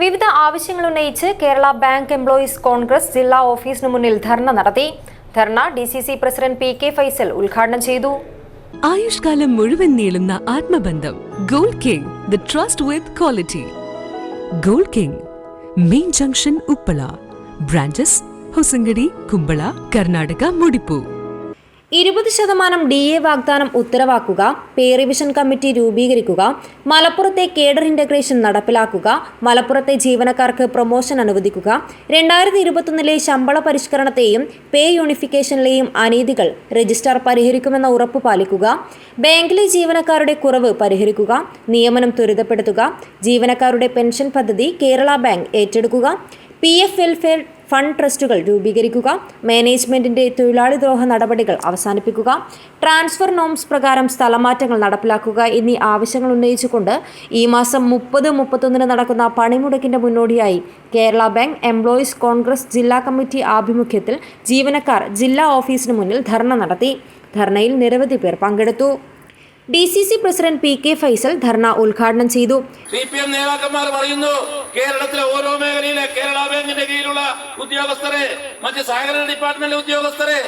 വിവിധ ആവശ്യങ്ങൾ ഉന്നയിച്ച് കേരള ബാങ്ക് എംപ്ലോയീസ് കോൺഗ്രസ് ജില്ലാ ഓഫീസിന് മുന്നിൽ ധർണ നടത്തി. Dharna D C C president P K Faisal ഉദ്ഘാടനം ചെയ്തു. ആയുഷ്കാലം മുഴുവൻ നീളുന്ന ആത്മബന്ധം gold king the trust with quality. Gold king main junction Uppala branches Hosangadi Kumbla Karnataka Mudipu. ഇരുപത് ശതമാനം ഡി എ വാഗ്ദാനം ഉത്തരവാക്കുക പേ റിവിഷൻ കമ്മിറ്റി രൂപീകരിക്കുക മലപ്പുറത്തെ കേഡർ ഇന്റഗ്രേഷൻ നടപ്പിലാക്കുക മലപ്പുറത്തെ ജീവനക്കാർക്ക് പ്രൊമോഷൻ അനുവദിക്കുക രണ്ടായിരത്തി ഇരുപത്തൊന്നിലെ ശമ്പള പരിഷ്കരണത്തെയും പേ യൂണിഫിക്കേഷനിലെയും അനീതികൾ രജിസ്ട്രാർ പരിഹരിക്കുമെന്ന ഉറപ്പ് പാലിക്കുക ബാങ്കിലെ ജീവനക്കാരുടെ കുറവ് പരിഹരിക്കുക നിയമനം ത്വരിതപ്പെടുത്തുക ജീവനക്കാരുടെ പെൻഷൻ പദ്ധതി കേരള ബാങ്ക് ഏറ്റെടുക്കുക പി എഫ് വെൽഫെയർ ഫണ്ട് ട്രസ്റ്റുകൾ രൂപീകരിക്കുക മാനേജ്മെന്റിന്റെ തൊഴിലാളി ദ്രോഹ നടപടികൾ അവസാനിപ്പിക്കുക ട്രാൻസ്ഫർ നോംസ് പ്രകാരം സ്ഥലമാറ്റങ്ങൾ നടപ്പിലാക്കുക എന്നീ ആവശ്യങ്ങൾ ഉന്നയിച്ചുകൊണ്ട് ഈ മാസം മുപ്പത് മുപ്പത്തൊന്നിന് നടക്കുന്ന പണിമുടക്കിന്റെ മുന്നോടിയായി കേരള ബാങ്ക് എംപ്ലോയീസ് കോൺഗ്രസ് ജില്ലാ കമ്മിറ്റി ആഭിമുഖ്യത്തിൽ ജീവനക്കാർ ജില്ലാ ഓഫീസിന് മുന്നിൽ ധർണ നടത്തി. ധർണയിൽ നിരവധി പേർ പങ്കെടുത്തു. D C C president P K Faisal dharna ഉദ്ഘാടനം ചെയ്തു. സി പി എം നേതാക്കന്മാർ പറയുന്നു കേരളത്തിലെ ഓരോ മേഖലയിലെ കേരള ബാങ്കിന്റെ കീഴിലുള്ള ഉദ്യോഗസ്ഥരെ മറ്റ് സഹകരണ ഡിപ്പാർട്ട്മെന്റിലെ ഉദ്യോഗസ്ഥരെ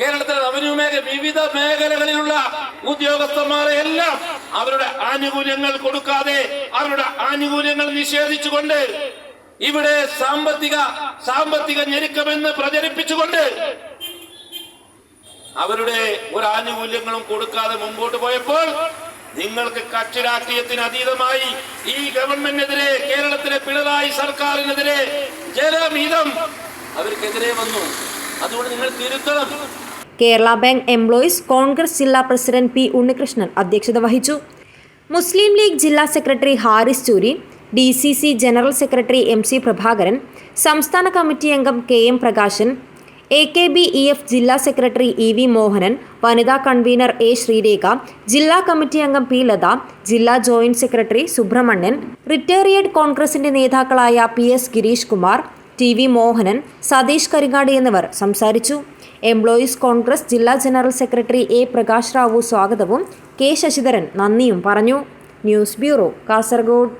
കേരളത്തിലെ റവന്യൂ മേഖല വിവിധ മേഖലകളിലുള്ള ഉദ്യോഗസ്ഥന്മാരെ എല്ലാം അവരുടെ ആനുകൂല്യങ്ങൾ കൊടുക്കാതെ അവരുടെ ആനുകൂല്യങ്ങൾ നിഷേധിച്ചുകൊണ്ട് ഇവിടെ സാമ്പത്തിക സാമ്പത്തിക ഞെരുക്കമെന്ന് പ്രചരിപ്പിച്ചുകൊണ്ട് അവരുടെ ഒരു ആനുകൂല്യങ്ങളും കൊടുക്കാതെ മുമ്പോട്ട് പോയപ്പോൾ നിങ്ങൾക്ക് കക്ഷി രാഷ്ട്രീയത്തിന് അതീതമായി ഈ ഗവൺമെന്റിനെതിരെ കേരളത്തിലെ പിണറായി സർക്കാരിനെതിരെ ജലമീതം അവർക്കെതിരെ വന്നു. അതുകൊണ്ട് നിങ്ങൾ തിരുത്തണം. കേരള ബാങ്ക് എംപ്ലോയീസ് കോൺഗ്രസ് ജില്ലാ പ്രസിഡന്റ് പി ഉണ്ണികൃഷ്ണൻ അധ്യക്ഷത വഹിച്ചു. മുസ്ലിം ലീഗ് ജില്ലാ secretary Haris Choori D C C general secretary M C Prabhakaran സംസ്ഥാന കമ്മിറ്റി അംഗം K M Prakashan A K B E F ജില്ലാ സെക്രട്ടറി ഇ വി മോഹനൻ വനിതാ കൺവീനർ എ ശ്രീരേഖ ജില്ലാ കമ്മിറ്റി അംഗം പി ലത ജില്ലാ ജോയിന്റ് സെക്രട്ടറി സുബ്രഹ്മണ്യൻ റിട്ടയറിയഡ് കോൺഗ്രസിന്റെ നേതാക്കളായ P S Girish Kumar T V Mohanan Satheesh Karingad എന്നിവർ സംസാരിച്ചു. എംപ്ലോയീസ് കോൺഗ്രസ് ജില്ലാ general secretary A Prakash Rao സ്വാഗതവും കെ ശശിധരൻ നന്ദിയും പറഞ്ഞു. News bureau Kasaragod.